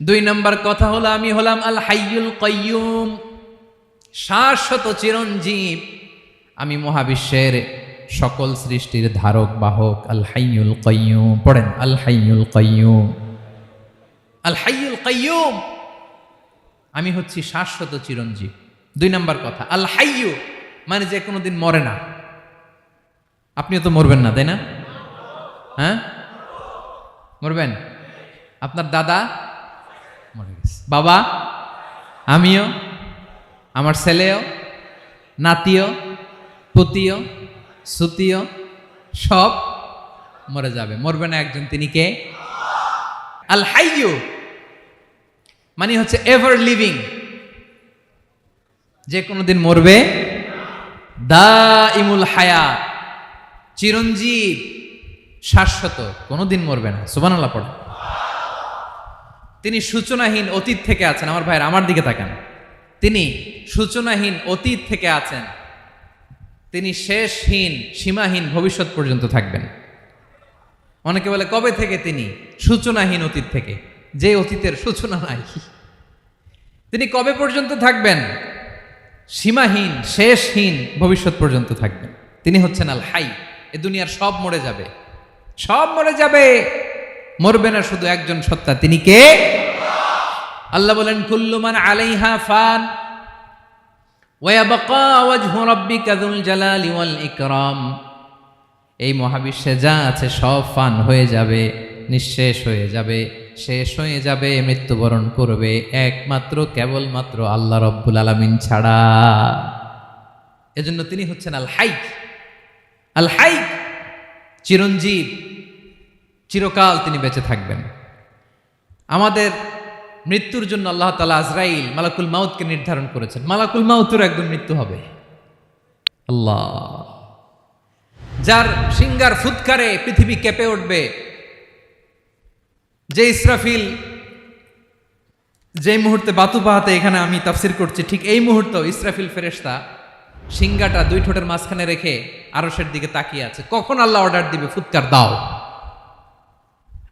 দুই নম্বর কথা হলো, আমি হলাম আল হাইয়ুল কয়্যুম শাশ্বত চিরঞ্জীব। আমি মহাবিশ্বের সকল সৃষ্টির ধারক, বাহক, আল হাইয়ুল কয়্যুম পড়েন, আল হাইয়ুল কয়্যুম আল হাইয়ুল কয়্যুম আমি হচ্ছি শাশ্বত চিরঞ্জীব। দুই নম্বর কথা, আল হাইয়ু মানে যে কোনোদিন মরে না। আপনিও তো মরবেন না, তাই না? হ্যাঁ? মরবেন? আপনার দাদা মরে গেছে। বাবা, আমিও, আমার ছেলেও, নাতিও, পুতিও, সুতিও, সব মরে যাবে। মরবে না একজন, তিনি কে? আল হাইয়ু মানে হচ্ছে এভার লিভিং যে কোনোদিন মরবে। দা ইমুল হায়া, চিরঞ্জীব, শাশ্বত। কোনোদিন মরবে না। সুবান আল্লাহ পড়ে। তিনি সূচনাহীন অতীত থেকে আছেন। আমার ভাইয়ের, আমার দিকে তাকান। তিনি সূচনাহীন অতীত থেকে আছেন। তিনি শেষহীন, সীমাহীন ভবিষ্যৎ পর্যন্ত থাকবেন। অনেকে বলে, কবে থেকে তিনি সূচনাহীন অতীত থেকে? যে অতীতের সূচনা নাই। তিনি কবে পর্যন্ত থাকবেন? সীমাহীন, শেষহীন ভবিষ্যৎ পর্যন্ত থাকবেন। তিনি হচ্ছেন আল হাই এ দুনিয়ার সব মরে যাবে। সব মরে যাবে। মরবে না শুধু একজন সত্তা, তিনি কে? আল্লাহ বলেন কুল্লুমান আলাইহা ফান ওয়াবাকা ওয়াজহু রাব্বিকা যুল জালালি ওয়াল ইকরাম। এই মহাবিশ্বে যা আছে সব ফান হয়ে যাবে, নিঃশেষ হয়ে যাবে, শেষ হয়ে যাবে, মৃত্যুবরণ করবে, একমাত্র, কেবলমাত্র আল্লাহ রব্বুল আলামিন ছাড়া। এজন্য তিনি হচ্ছেন আল হাই আল হাই চিরঞ্জীব। চিরকাল তিনি বেঁচে থাকবেন। আমাদের মৃত্যুর জন্য আল্লাহ তালা আজরাইল মালাকুল মাউতকে নির্ধারণ করেছেন। মালাকুল মাউতের একদম মৃত্যু হবে। আল্লাহ। যার সিঙ্গার ফুৎকারে পৃথিবী কেঁপে উঠবে, যে ইসরাফিল যে মুহূর্তে বাতু পাহাতে এখানে আমি তাফসির করছি, ঠিক এই মুহূর্তে ইসরাফিল ফেরেশতা সিঙ্গাটা দুই ঠোঁটের মাঝখানে রেখে আরসের দিকে তাকিয়ে আছে। কখন আল্লাহ অর্ডার দিবে? ফুৎকার দাও।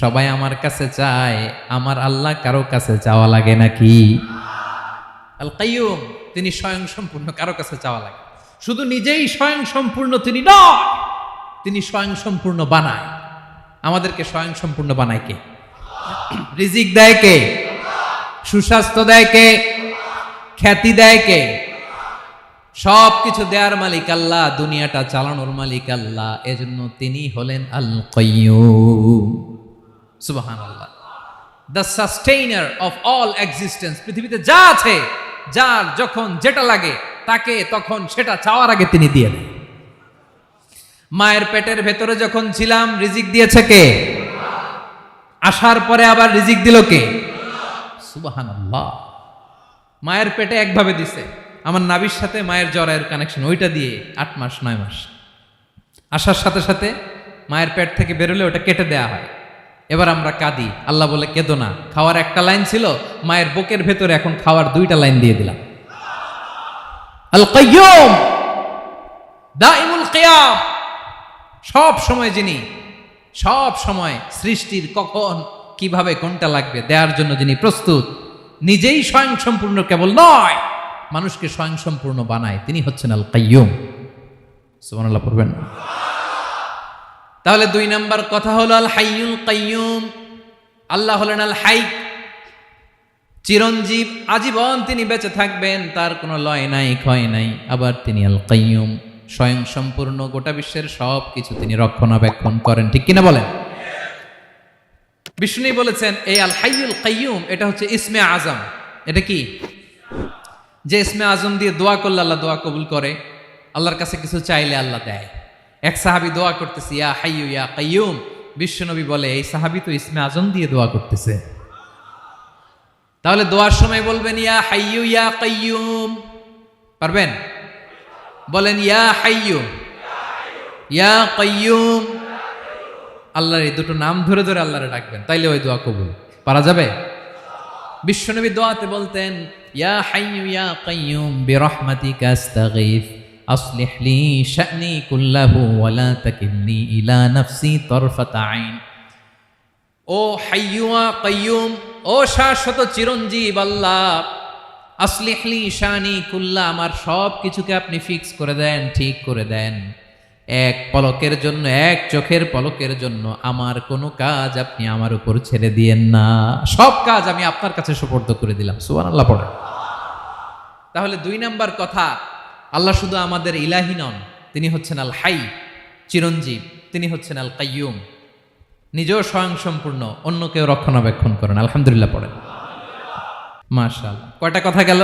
সবাই আমার কাছে চায়, আমার আল্লাহ কারও কাছে চাওয়া লাগে নাকি? আল কাইয়ুম তিনি স্বয়ং সম্পূর্ণ কারও কাছে চাওয়া লাগে। শুধু নিজেই স্বয়ং সম্পূর্ণ তিনি নয়, তিনি স্বয়ং সম্পূর্ণ বানায়। আমাদেরকে স্বয়ং সম্পূর্ণ বানায় কে? রিজিক দেয় কে? সুস্বাস্থ্য দেয় কে? খ্যাতি দেয় কে? সব কিছু দেয়ার মালিক আল্লাহ, দুনিয়াটা চালানোর মালিক আল্লাহ, এজন্য তিনি হলেন আল কয়্যুম সুবাহান আল্লাহ the sustainer of all existence পৃথিবীতে যা আছে, যার যখন যেটা লাগে, তাকে তখন সেটা চাওয়ার আগে তিনি দিয়ে মায়ের পেটের ভেতরে যখন ছিলাম, রিজিক দিয়েছে কে? আসার পরে আবার রিজিক দিল কে? সুবাহান আল্লাহ মায়ের পেটে একভাবে দিছে। আমার নাবির সাথে মায়ের জরায়ের কানেকশন ওইটা দিয়ে আট মাস, নয় মাস। আসার সাথে সাথে মায়ের পেট থেকে বেরোলে ওটা কেটে দেয়া হয়। এবার আমরা কাঁদি। আল্লাহ বলে, কেঁদো না। খাওয়ার একটা লাইন ছিল, মায়ের বুকের ভেতরে এখন খাওয়ার দুইটা লাইন দিয়ে দিলাম। আল কাইয়ুম দাইমুল কিয়াম, সব সময় যিনি, সব সময় সৃষ্টির কখন, কীভাবে, কোনটা লাগবে দেওয়ার জন্য যিনি প্রস্তুত, নিজেই স্বয়ংসম্পূর্ণ কেবল নয়, মানুষকে স্বয়ংসম্পূর্ণ বানায়, তিনি হচ্ছেন আল কাইয়ুম সুবহানাল্লাহ, পড়বেন না। তাহলে দুই নাম্বার কথা হলো, আল হাইয়ুল কাইয়ুম। আল্লাহ হলেন আল হাই। চিরঞ্জীব, আজীবন তিনি বেঁচে থাকবেন, তার কোনো লয় নাই, ক্ষয় নাই। আবার তিনি আল কাইয়ুম। স্বয়ং সম্পূর্ণ গোটা বিশ্বের সব কিছু তিনি রক্ষণাবেক্ষণ করেন। ঠিক কিনা বলেন? বিষ্ণু বলেছেন, এই আল হাইয়ুল কাইয়ুম, এটা হচ্ছে ইসমে আজম। এটা কি? যে ইসমে আজম দিয়ে দোয়া করলে আল্লাহ দোয়া কবুল করে, আল্লাহর কাছে কিছু চাইলে আল্লাহ দেয়। এক সাহাবি দোয়া করতেছে, ইয়া হাইয়ু ইয়া কাইয়ুম বিশ্বনবী বলে, এই সাহাবি তো ইসমে আজম দিয়ে দোয়া করতেছে। তাহলে দোয়ার সময় বলবেন, ইয়া হাইয়ু ইয়া কাইয়ুম পারবেন? বলেন, ইয়া হাইয়ু ইয়া কাইয়ুম আল্লাহর এই দুটো নাম ধরে ধরে আল্লাহরে ডাকবেন, তাইলে ওই দোয়া কবুল। পারা যাবে? বিশ্বনবী দোয়াতে বলতেন, ইয়া হাইয়ু ইয়া কাইয়ুম বিরহমাতিকা আস্তাগীথ أصلح لي شأني كله ولا تكلني إلى نفسي طرفة عين ও হাইয়ুয়া কাইয়ুম ও শাশ্বত চিরঞ্জীব আল্লাহ আসলিহলি শানি কুল্লা আমার সব কিছুকে আপনি ফিক্স করে দেন ঠিক করে দেন এক পলকের জন্য এক চোখের পলকের জন্য আমার কোনো কাজ আপনি আমার উপর ছেড়ে দিয়েন না সব কাজ আমি আপনার কাছে সুপর্দ করে দিলাম সুবান আল্লাহ পড়ে তাহলে দুই নাম্বার কথা আল্লাহ শুধু আমাদের ইলাহি নন, তিনি হচ্ছেন আল হাই চিরঞ্জীব, তিনি হচ্ছেন আল কাইয়ুম নিজেও স্বয়ংসম্পূর্ণ, অন্য কেউ রক্ষণাবেক্ষণ করেন। আলহামদুলিল্লাহ পড়েন। মার্শাল কয়টা কথা গেল?